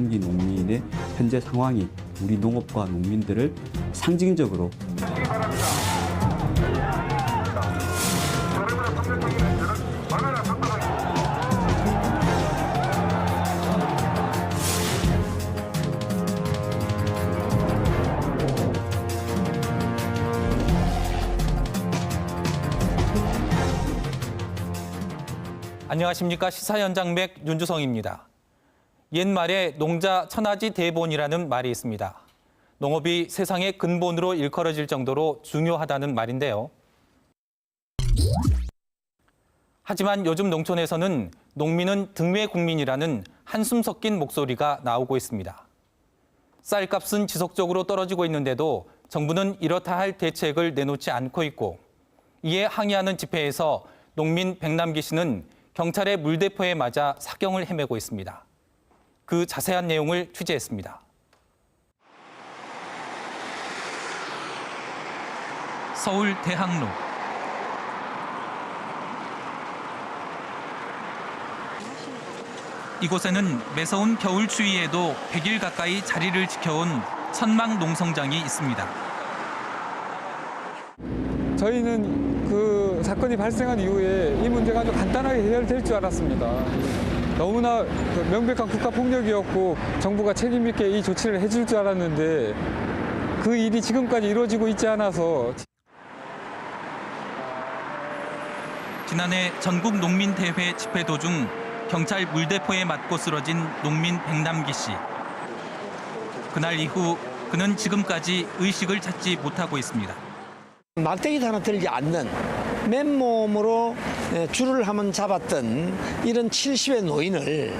백남기 농민의 현재 상황이 우리 농업과 농민들을 상징적으로 안녕하십니까 시사연장맥 윤주성입니다. 옛말에 농자 천하지 대본이라는 말이 있습니다. 농업이 세상의 근본으로 일컬어질 정도로 중요하다는 말인데요. 하지만 요즘 농촌에서는 농민은 등외 국민이라는 한숨 섞인 목소리가 나오고 있습니다. 쌀값은 지속적으로 떨어지고 있는데도 정부는 이렇다 할 대책을 내놓지 않고 있고 이에 항의하는 집회에서 농민 백남기 씨는 경찰의 물대포에 맞아 사경을 헤매고 있습니다. 그 자세한 내용을 취재했습니다. 서울 대학로 이곳에는 매서운 겨울 추위에도 100일 가까이 자리를 지켜온 천막 농성장이 있습니다. 저희는 그 사건이 발생한 이후에 이 문제가 아주 간단하게 해결될 줄 알았습니다. 너무나 그 명백한 국가 폭력이었고 정부가 책임 있게 이 조치를 해줄 줄 알았는데 그 일이 지금까지 이루어지고 있지 않아서 지난해 전국 농민 대회 집회 도중 경찰 물대포에 맞고 쓰러진 농민 백남기 씨. 그날 이후 그는 지금까지 의식을 찾지 못하고 있습니다. 막대기도 하나 들지 않는 맨몸으로 에, 줄을 한번 잡았던 이런 70의 노인을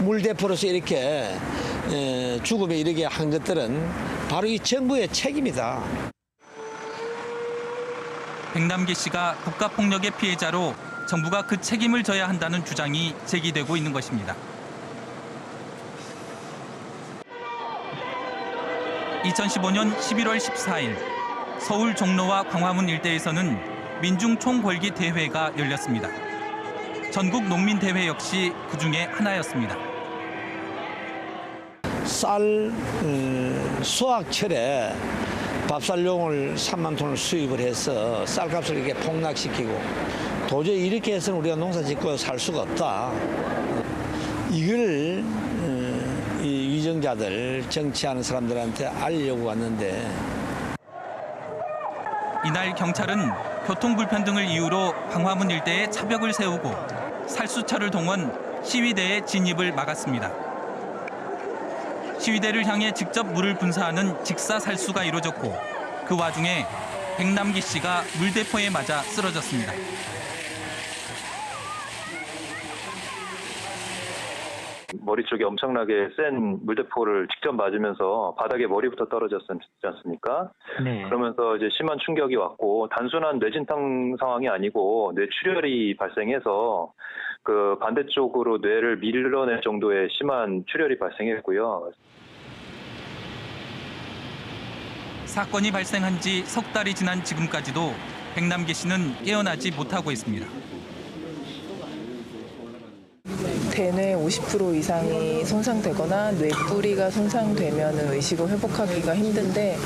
물대포로서 이렇게 에, 죽음에 이르게 한 것들은 바로 이 정부의 책임이다. 백남기 씨가 국가폭력의 피해자로 정부가 그 책임을 져야 한다는 주장이 제기되고 있는 것입니다. 2015년 11월 14일 서울 종로와 광화문 일대에서는 민중 총궐기 대회가 열렸습니다. 전국 농민 대회 역시 그 중에 하나였습니다. 쌀 음, 수확철에 밥쌀용을 3만 톤을 수입을 해서 쌀값을 이렇게 폭락시키고 도저히 이렇게 해서는 우리가 농사 짓고 살 수가 없다. 이걸 음, 이 위정자들 정치하는 사람들한테 알려고 왔는데 이날 경찰은 교통 불편 등을 이유로 광화문 일대에 차벽을 세우고 살수차를 동원 시위대의 진입을 막았습니다. 시위대를 향해 직접 물을 분사하는 직사 살수가 이루어졌고 그 와중에 백남기 씨가 물대포에 맞아 쓰러졌습니다. 머리 쪽에 엄청나게 센 물대포를 직접 맞으면서 바닥에 머리부터 떨어졌지 않습니까? 그러면서 이제 심한 충격이 왔고 단순한 뇌진탕 상황이 아니고 뇌출혈이 발생해서 그 반대쪽으로 뇌를 밀어낼 정도의 심한 출혈이 발생했고요. 사건이 발생한 지 석 달이 지난 지금까지도 백남기 씨는 깨어나지 못하고 있습니다. 대뇌 50% 이상이 손상되거나 뇌뿌리가 손상되면 의식을 회복하기가 힘든데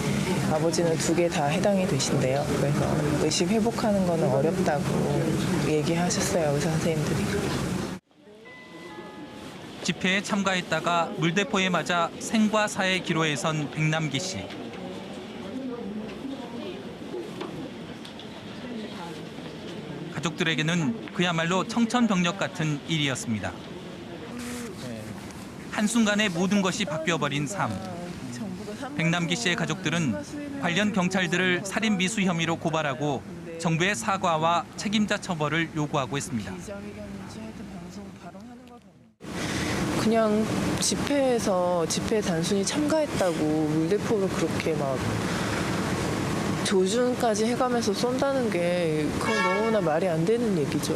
아버지는 두 개 다 해당이 되신대요. 그래서 의식 회복하는 거는 어렵다고 얘기하셨어요, 의사 선생님들이. 집회에 참가했다가 물대포에 맞아 생과 사의 기로에 선 백남기 씨. 가족들에게는 그야말로 청천벽력 같은 일이었습니다. 한순간에 모든 것이 바뀌어버린 삶. 백남기 씨의 가족들은 관련 경찰들을 살인 미수 혐의로 고발하고 정부의 사과와 책임자 처벌을 요구하고 있습니다. 그냥 집회에서 집회에 단순히 참가했다고 물대포를 그렇게 막 조준까지 해가면서 쏜다는 게 그건 너무나 말이 안 되는 얘기죠.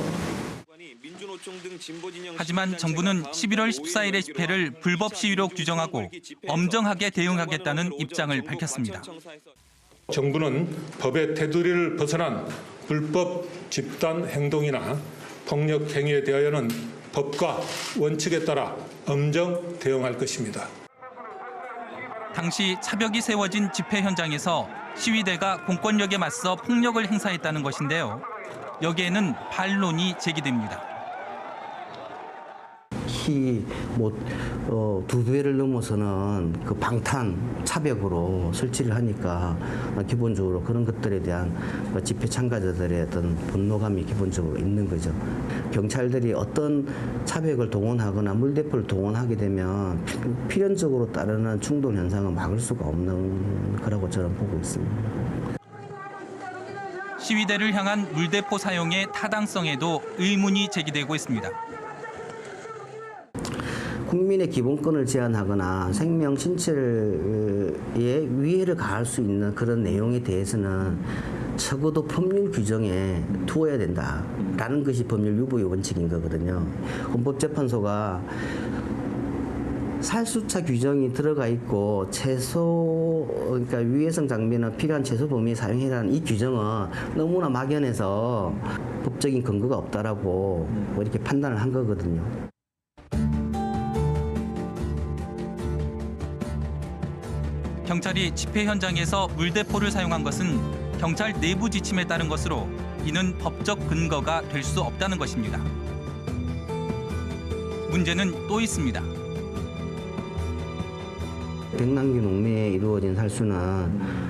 하지만 정부는 11월 14일의 집회를 불법 시위로 규정하고 엄정하게 대응하겠다는 입장을 밝혔습니다. 정부는 법의 테두리를 벗어난 불법 집단 행동이나 폭력 행위에 대하여는 법과 원칙에 따라 엄정 대응할 것입니다. 당시 차벽이 세워진 집회 현장에서 시위대가 공권력에 맞서 폭력을 행사했다는 것인데요. 여기에는 반론이 제기됩니다. 키뭐두 배를 넘어서는 그 방탄 차벽으로 설치를 하니까 기본적으로 그런 것들에 대한 그 집회 참가자들의 어떤 분노감이 기본적으로 있는 거죠. 경찰들이 어떤 차벽을 동원하거나 물대포를 동원하게 되면 피- 필연적으로 따르는 충돌 현상을 막을 수가 없는 거라고 저는 보고 있습니다. 시위대를 향한 물대포 사용의 타당성에도 의문이 제기되고 있습니다. 국민의 기본권을 제한하거나 생명 신체에 위해를 가할 수 있는 그런 내용에 대해서는 적어도 법률 규정에 두어야 된다라는 것이 법률 유보의 원칙인 거거든요. 헌법재판소가 살수차 규정이 들어가 있고 최소 그러니까 위해성 장비는 필요한 최소 범위에 사용해라는 이 규정은 너무나 막연해서 법적인 근거가 없다라고 뭐 이렇게 판단을 한 거거든요. 경찰이 집회 현장에서 물대포를 사용한 것은 경찰 내부 지침에 따른 것으로 이는 법적 근거가 될 수 없다는 것입니다. 문제는 또 있습니다. 백남기 농매에 이루어진 살수는 뭐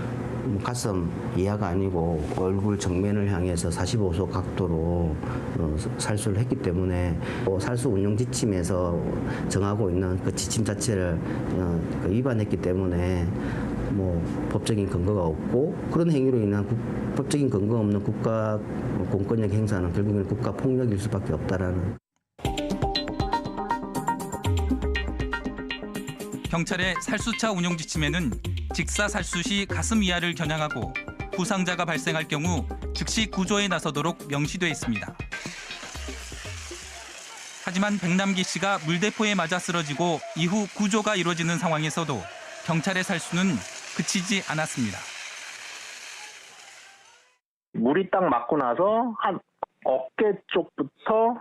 가슴 이하가 아니고 얼굴 정면을 향해서 45도 각도로 어, 살수를 했기 때문에 어, 살수 운용 지침에서 정하고 있는 그 지침 자체를 어, 그 위반했기 때문에 뭐 법적인 근거가 없고 그런 행위로 인한 국- 법적인 근거 없는 국가 공권력 행사는 결국에는 국가 폭력일 수밖에 없다라는. 경찰의 살수차 운용 지침에는 직사 살수 시 가슴 이하를 겨냥하고 부상자가 발생할 경우 즉시 구조에 나서도록 명시돼 있습니다. 하지만 백남기 씨가 물대포에 맞아 쓰러지고 이후 구조가 이루어지는 상황에서도 경찰의 살수는 그치지 않았습니다. 물이 딱 맞고 나서 한 어깨 쪽부터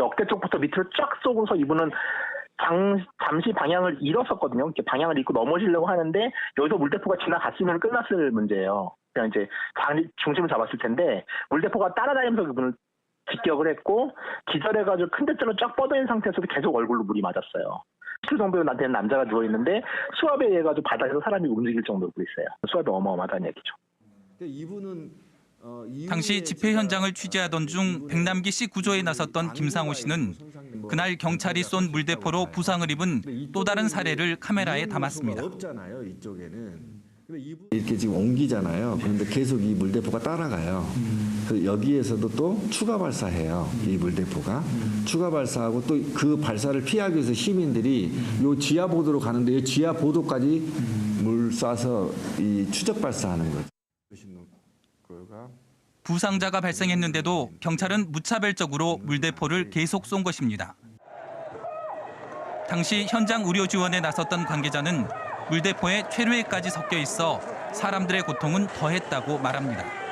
어깨 쪽부터 밑으로 쫙 쏘고서 이분은 장, 잠시 방향을 잃었었거든요. 이렇게 방향을 잃고 넘어지려고 하는데 여기서 물대포가 지나갔으면 끝났을 문제예요. 그냥 이제 장, 중심을 잡았을 텐데 물대포가 따라다니면서 그분을 직격을 했고 기절해가지고 큰 대자로 쫙 뻗어있는 상태에서도 계속 얼굴로 물이 맞았어요. 수 정도 되는 남자가 누워 있는데 수압에 의해 가지고 바닥에서 사람이 움직일 정도로 있어요. 수압이 어마어마하다는 얘기죠. 당시 집회 현장을 취재하던 중 백남기 씨 구조에 나섰던 김상호 씨는 그날 경찰이 쏜 물대포로 부상을 입은 또 다른 사례를 카메라에 담았습니다. 이렇게 지금 옮기잖아요. 그런데 계속 이 물대포가 따라가요. 그 여기에서도 또 추가 발사해요. 이 물대포가 추가 발사하고 또 그 발사를 피하기 위해서 시민들이 요 지하 보도로 가는데 이 지하 보도까지 물 쏴서 이 추적 발사하는 거죠. 부상자가 발생했는데도 경찰은 무차별적으로 물대포를 계속 쏜 것입니다. 당시 현장 의료 지원에 나섰던 관계자는 물대포에 최루액까지 섞여 있어 사람들의 고통은 더했다고 말합니다.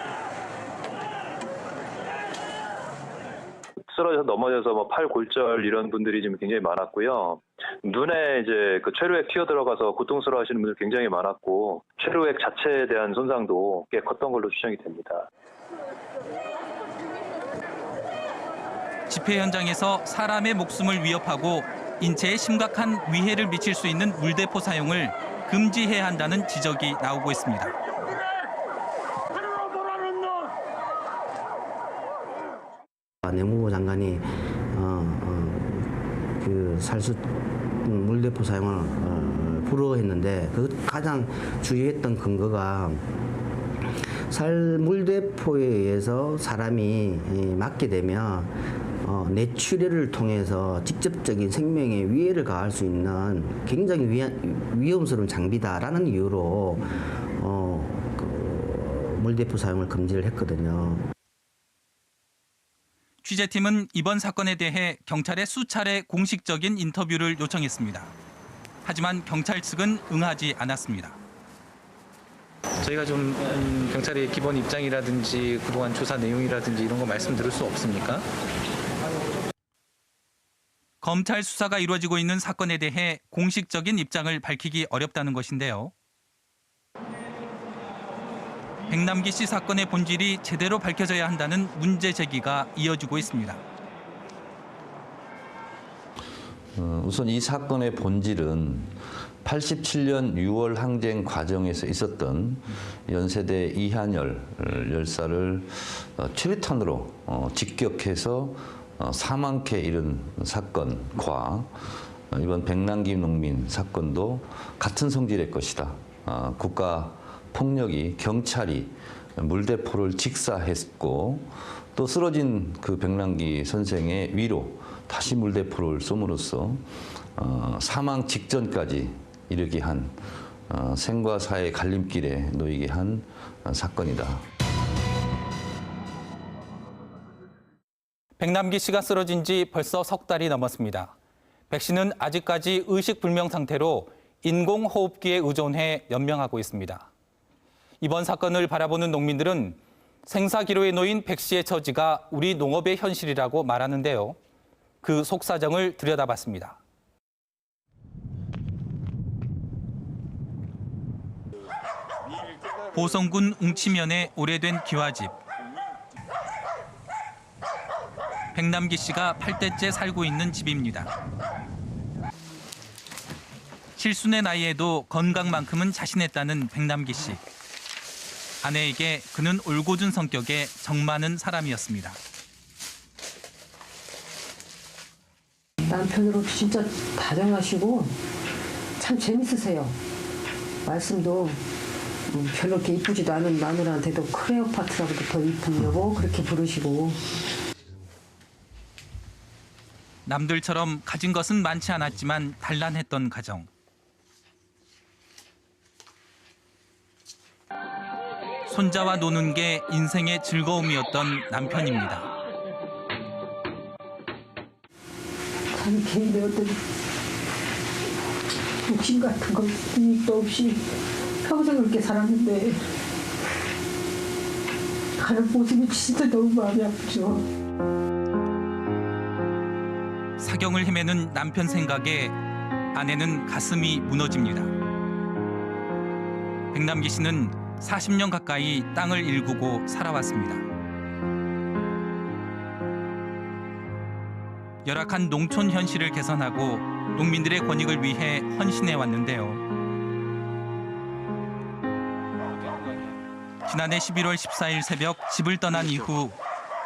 쓰러져서 넘어져서 뭐 팔 골절 이런 분들이 지금 굉장히 많았고요. 눈에 이제 그 최루액 튀어 들어가서 고통스러워 하시는 분들 굉장히 많았고 최루액 자체에 대한 손상도 꽤 컸던 걸로 추정이 됩니다. 집회 현장에서 사람의 목숨을 위협하고 인체에 심각한 위해를 미칠 수 있는 물대포 사용을 금지해야 한다는 지적이 나오고 있습니다. 내무부 장관이 어, 어, 그 살수 물대포 사용을 어, 불허했는데 그 가장 주의했던 근거가 살 물대포에 의해서 사람이 이, 맞게 되면 어, 뇌출혈을 통해서 직접적인 생명에 위해를 가할 수 있는 굉장히 위, 위험스러운 장비다라는 이유로 어, 그 물대포 사용을 금지를 했거든요. 취재팀은 이번 사건에 대해 경찰에 수차례 공식적인 인터뷰를 요청했습니다. 하지만 경찰 측은 응하지 않았습니다. 저희가 좀 음, 경찰의 기본 입장이라든지 그동안 조사 내용이라든지 이런 거 말씀드릴 수 없습니까? 검찰 수사가 이루어지고 있는 사건에 대해 공식적인 입장을 밝히기 어렵다는 것인데요. 백남기 씨 사건의 본질이 제대로 밝혀져야 한다는 문제 제기가 이어지고 있습니다. 어, 우선 이 사건의 본질은 87년 6월 항쟁 과정에서 있었던 연세대 이한열 열사를 어, 최루탄으로 어, 직격해서 어, 사망케 이른 사건과 이번 백남기 농민 사건도 같은 성질의 것이다. 어, 국가 폭력이 경찰이 물대포를 직사했고 또 쓰러진 그 백남기 선생의 위로 다시 물대포를 쏘므로써 어, 사망 직전까지 이르게 한 어, 생과 사의 갈림길에 놓이게 한 어, 사건이다. 백남기 씨가 쓰러진 지 벌써 석 달이 넘었습니다. 백 씨는 아직까지 의식 불명 상태로 인공호흡기에 의존해 연명하고 있습니다. 이번 사건을 바라보는 농민들은 생사 기로에 놓인 백 씨의 처지가 우리 농업의 현실이라고 말하는데요. 그 속사정을 들여다봤습니다. 보성군 웅치면의 오래된 기와집. 백남기 씨가 8대째 살고 있는 집입니다. 칠순의 나이에도 건강만큼은 자신했다는 백남기 씨. 아내에게 그는 올곧은 성격에 정 많은 사람이었습니다. 남편으로 진짜 다정하시고 참 재밌으세요. 말씀도 음, 별로 이렇게 이쁘지도 않은 마누라한테도 크레오파트라고도 더 이쁜 여보 그렇게 부르시고 남들처럼 가진 것은 많지 않았지만 단란했던 가정. 손자와 노는 게 인생의 즐거움이었던 남편입니다. 자기 개인의 어떤 욕심 같은 거 이익도 없이 평생 그렇게 살았는데 가는 모습이 진짜 너무 마음이 아프죠. 사경을 헤매는 남편 생각에 아내는 가슴이 무너집니다. 백남기 씨는 40년 가까이 땅을 일구고 살아왔습니다. 열악한 농촌 현실을 개선하고 농민들의 권익을 위해 헌신해 왔는데요. 지난해 11월 14일 새벽 집을 떠난 이후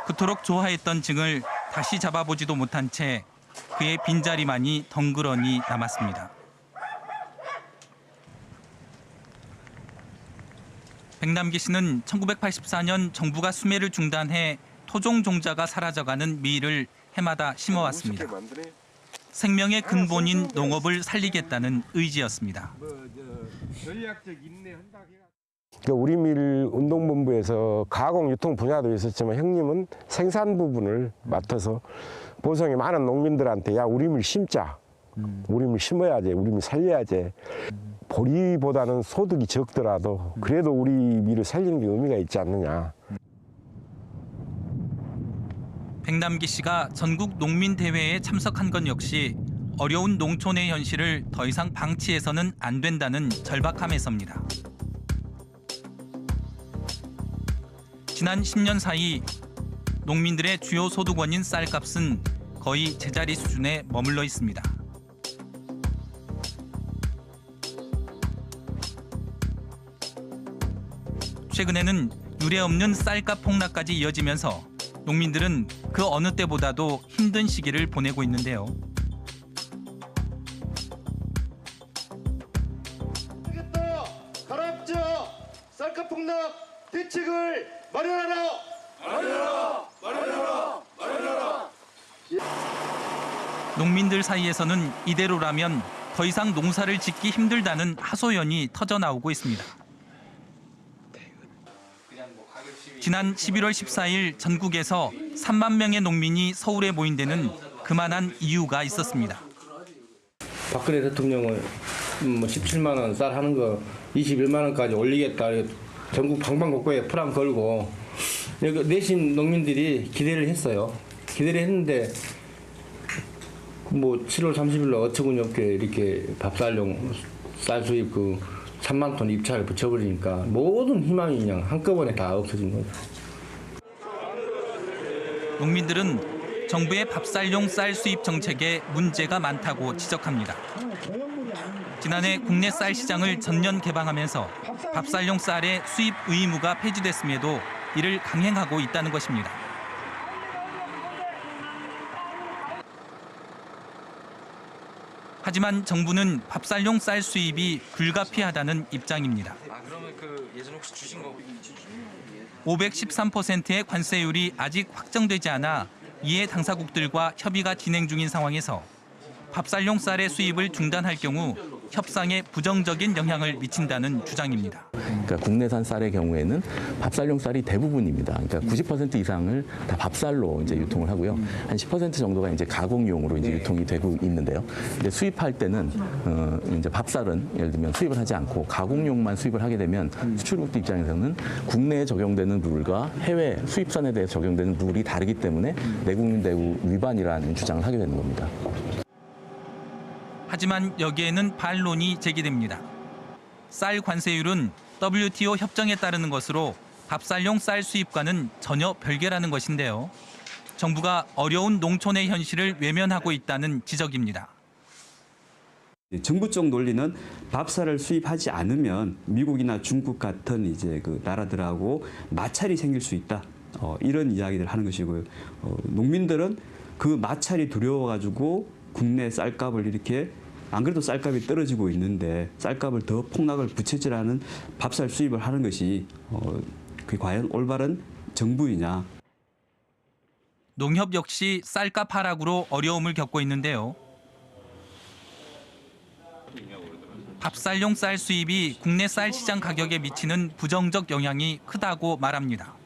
그토록 좋아했던 증을 다시 잡아보지도 못한 채 그의 빈자리만이 덩그러니 남았습니다. 백남기 씨는 1984년 정부가 수매를 중단해 토종 종자가 사라져가는 미를 해마다 심어왔습니다. 생명의 근본인 농업을 살리겠다는 의지였습니다. 그 우리 밀 운동본부에서 가공 유통 분야도 있었지만 형님은 생산 부분을 맡아서 보성의 많은 농민들한테 야 우리 밀 심자 우리 밀 심어야 지 우리 밀 살려야 지 보리보다는 소득이 적더라도 그래도 우리 밀을 살리는 게 의미가 있지 않느냐 백남기 씨가 전국 농민 대회에 참석한 건 역시 어려운 농촌의 현실을 더 이상 방치해서는 안 된다는 절박함에서입니다. 지난 10년 사이 농민들의 주요 소득원인 쌀값은 거의 제자리 수준에 머물러 있습니다. 최근에는 유례 없는 쌀값 폭락까지 이어지면서 농민들은 그 어느 때보다도 힘든 시기를 보내고 있는데요. 가랍자 쌀값 폭락 대책을 마련하라 마련하라 마련하라 마련하라 농민들 사이에서는 이대로라면 더 이상 농사를 짓기 힘들다는 하소연이 터져 나오고 있습니다. 지난 11월 14일 전국에서 3만 명의 농민이 서울에 모인 데는 그만한 이유가 있었습니다. 박근혜 대통령은 뭐 17만 원 쌀 하는 거 21만 원까지 올리겠다. 전국 방방곡곡에 프랑 걸고 내신 농민들이 기대를 했어요. 기대를 했는데 뭐 7월 30일 날 어처구니 없게 이렇게 밥살용 쌀 수입 그 3만 톤 입찰을 붙여버리니까 모든 희망이 그냥 한꺼번에 다 없어진 거죠. 농민들은 정부의 밥쌀용 쌀 수입 정책에 문제가 많다고 지적합니다. 지난해 국내 쌀 시장을 전면 개방하면서 밥쌀용 쌀의 수입 의무가 폐지됐음에도 이를 강행하고 있다는 것입니다. 하지만 정부는 밥쌀용 쌀 수입이 불가피하다는 입장입니다. 아 그러면 그 513%의 관세율이 아직 확정되지 않아 이해 당사국들과 협의가 진행 중인 상황에서 밥쌀용 쌀의 수입을 중단할 경우 협상에 부정적인 영향을 미친다는 주장입니다. 그러니까 국내산 쌀의 경우에는 밥쌀용 쌀이 대부분입니다. 그러니까 90% 이상을 다 밥쌀로 이제 유통을 하고요. 한 10% 정도가 이제 가공용으로 이제 유통이 되고 있는데요. 이제 수입할 때는 어 이제 밥쌀은 예를 들면 수입을 하지 않고 가공용만 수입을 하게 되면 수출국들 입장에서는 국내에 적용되는 룰과 해외 수입산에 대해 적용되는 룰이 다르기 때문에 내국민 대우 위반이라는 주장을 하게 되는 겁니다. 하지만 여기에는 반론이 제기됩니다. 쌀 관세율은 WTO 협정에 따르는 것으로 밥쌀용 쌀 수입과는 전혀 별개라는 것인데요. 정부가 어려운 농촌의 현실을 외면하고 있다는 지적입니다. 정부 쪽 논리는 밥쌀을 수입하지 않으면 미국이나 중국 같은 이제 그 나라들하고 마찰이 생길 수 있다. 어, 이런 이야기를 하는 것이고요. 어, 농민들은 그 마찰이 두려워가지고 국내 쌀값을 이렇게 안 그래도 쌀값이 떨어지고 있는데 쌀값을 더 폭락을 부채질하는 밥쌀 수입을 하는 것이 어, 그게 과연 올바른 정부이냐 농협 역시 쌀값 하락으로 어려움을 겪고 있는데요. 밥쌀용 쌀 수입이 국내 쌀 시장 가격에 미치는 부정적 영향이 크다고 말합니다.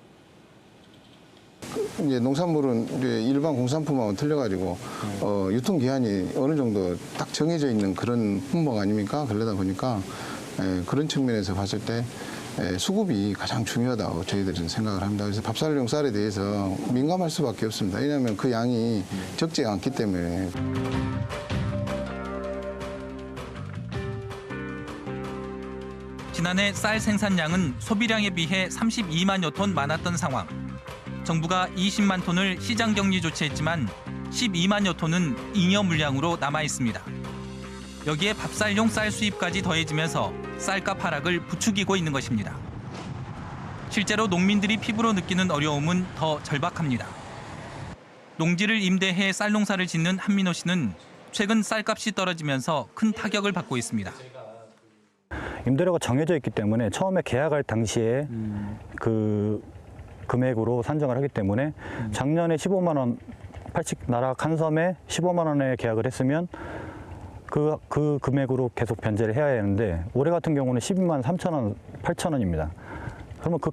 이제 농산물은 이제 일반 공산품하고 틀려가지고 어, 유통 기한이 어느 정도 딱 정해져 있는 그런 품목 아닙니까? 그러다 보니까 에, 그런 측면에서 봤을 때 에, 수급이 가장 중요하다고 저희들은 생각을 합니다. 그래서 밥살용 쌀에 대해서 민감할 수밖에 없습니다. 왜냐하면 그 양이 적지 않기 때문에. 지난해 쌀 생산량은 소비량에 비해 32만여 톤 많았던 상황. 정부가 20만 톤을 시장 격리 조치했지만 12만여 톤은 잉여 물량으로 남아 있습니다. 여기에 밥쌀용 쌀 수입까지 더해지면서 쌀값 하락을 부추기고 있는 것입니다. 실제로 농민들이 피부로 느끼는 어려움은 더 절박합니다. 농지를 임대해 쌀 농사를 짓는 한민호 씨는 최근 쌀값이 떨어지면서 큰 타격을 받고 있습니다. 임대료가 정해져 있기 때문에 처음에 계약할 당시에 그 금액으로 산정을 하기 때문에 작년에 15만 원80 나락 한 섬에 15만 원에 계약을 했으면 그, 그 금액으로 계속 변제를 해야 하는데 올해 같은 경우는 12만 3천 원, 8천 원입니다. 그러면 그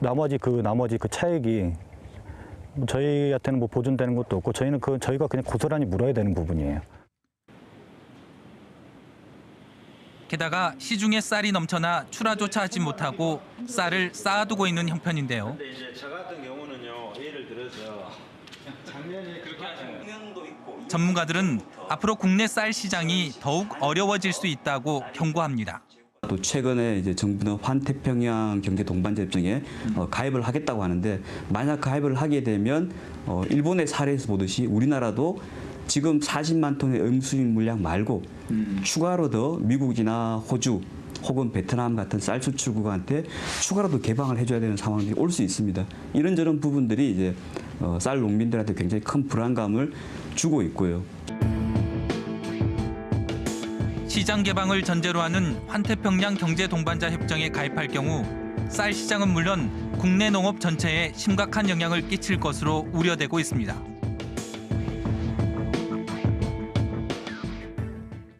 나머지 그 나머지 그 차액이 뭐 저희한테는 뭐 보존되는 것도 없고 저희는 그 저희가 그냥 고스란히 물어야 되는 부분이에요. 게다가 시중에 쌀이 넘쳐나 출하조차 하지 못하고 쌀을 쌓아두고 있는 형편인데요. 근데 이제 저 같은 경우는요 예를 들어서 작년에 그렇게 하시는 있고 전문가들은 앞으로 국내 쌀 시장이 더욱 어려워질 수 있다고 경고합니다. 또 최근에 이제 정부는 환태평양 경제 동반자 협정에 어, 가입을 하겠다고 하는데 만약 가입을 하게 되면 어, 일본의 사례에서 보듯이 우리나라도 지금 40만 톤의 음수입 물량 말고 추가로 더 미국이나 호주 혹은 베트남 같은 쌀 수출국한테 추가로 더 개방을 해줘야 되는 상황이 올 수 있습니다. 이런저런 부분들이 이제 어, 쌀 농민들한테 굉장히 큰 불안감을 주고 있고요. 시장 개방을 전제로 하는 환태평양 경제 동반자 협정에 가입할 경우 쌀 시장은 물론 국내 농업 전체에 심각한 영향을 끼칠 것으로 우려되고 있습니다.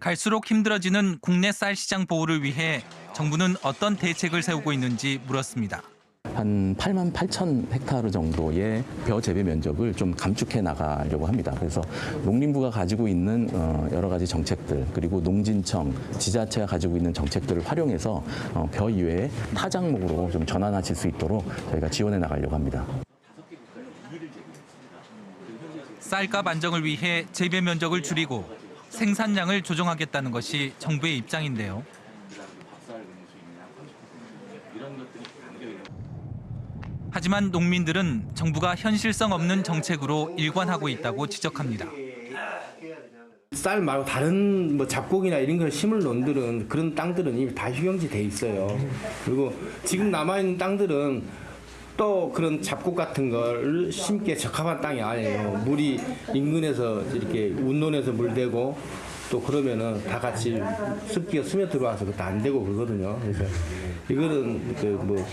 갈수록 힘들어지는 국내 쌀 시장 보호를 위해 정부는 어떤 대책을 세우고 있는지 물었습니다. 한 8만 8천 헥타르 정도의 벼 재배 면적을 좀 감축해 나가려고 합니다. 그래서 농림부가 가지고 있는 어, 여러 가지 정책들 그리고 농진청, 지자체가 가지고 있는 정책들을 활용해서 어, 벼 이외에 타 작목으로 좀 전환하실 수 있도록 저희가 지원해 나가려고 합니다. 쌀값 안정을 위해 재배 면적을 줄이고 생산량을 조정하겠다는 것이 정부의 입장인데요. 하지만 농민들은 정부가 현실성 없는 정책으로 일관하고 있다고 지적합니다. 쌀 말고 다른 뭐 잡곡이나 이런 걸 심을 논들은 그런 땅들은 이미 다 휴경지 돼 있어요. 그리고 지금 남아 있는 땅들은 또 그런 잡곡 같은 걸 심기에 적합한 땅이 아니에요. 물이 인근에서 이렇게 운논에서 물 대고 또 그러면은 다 같이 습기가 스며 들어와서 그것도 안 되고 그러거든요. 그래서 이거는 그뭐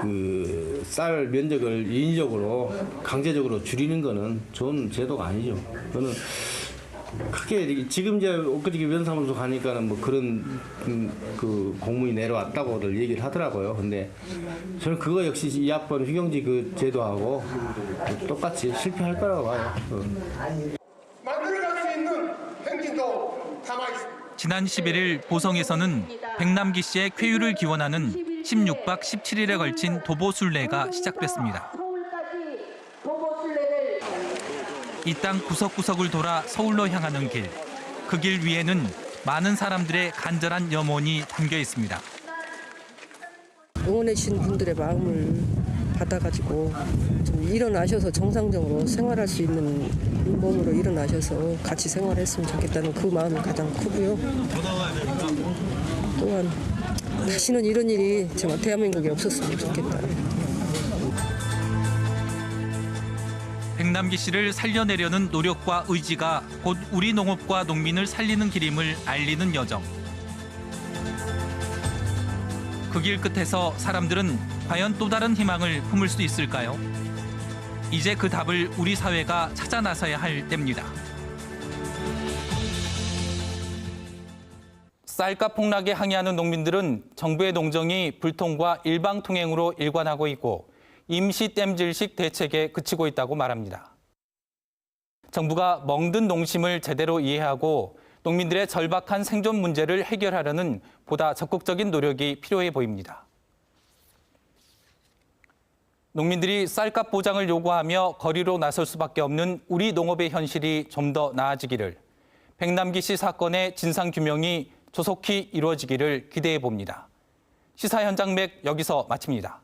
그쌀 면적을 인위적으로 강제적으로 줄이는 거는 좋은 제도가 아니죠. 그거는 크게 지금 이제 엊그저께 면사무소 가니까는 뭐 그런 음, 그 공문이 내려왔다고들 얘기를 하더라고요. 근데 저는 그거 역시 이 학번 휴경지 그 제도하고 똑같이 실패할 거라고 봐요. 어. 만들어갈 수 있는 행진도 담아 있습니다. 지난 11일 보성에서는 백남기 씨의 쾌유를 기원하는 16박 17일에 걸친 도보 순례가 시작됐습니다. 이 땅 구석구석을 돌아 서울로 향하는 길. 그 길 위에는 많은 사람들의 간절한 염원이 담겨 있습니다. 응원해 주신 분들의 마음을 받아가지고 좀 일어나셔서 정상적으로 생활할 수 있는 몸으로 일어나셔서 같이 생활했으면 좋겠다는 그 마음이 가장 크고요. 또한 다시는 이런 일이 정말 대한민국에 없었으면 좋겠다. 백남기 씨를 살려내려는 노력과 의지가 곧 우리 농업과 농민을 살리는 길임을 알리는 여정. 그 길 끝에서 사람들은 과연 또 다른 희망을 품을 수 있을까요? 이제 그 답을 우리 사회가 찾아 나서야 할 때입니다. 쌀값 폭락에 항의하는 농민들은 정부의 농정이 불통과 일방 통행으로 일관하고 있고 임시 땜질식 대책에 그치고 있다고 말합니다. 정부가 멍든 농심을 제대로 이해하고 농민들의 절박한 생존 문제를 해결하려는 보다 적극적인 노력이 필요해 보입니다. 농민들이 쌀값 보장을 요구하며 거리로 나설 수밖에 없는 우리 농업의 현실이 좀 더 나아지기를 백남기 씨 사건의 진상 규명이 조속히 이루어지기를 기대해 봅니다. 시사 현장 맥 여기서 마칩니다.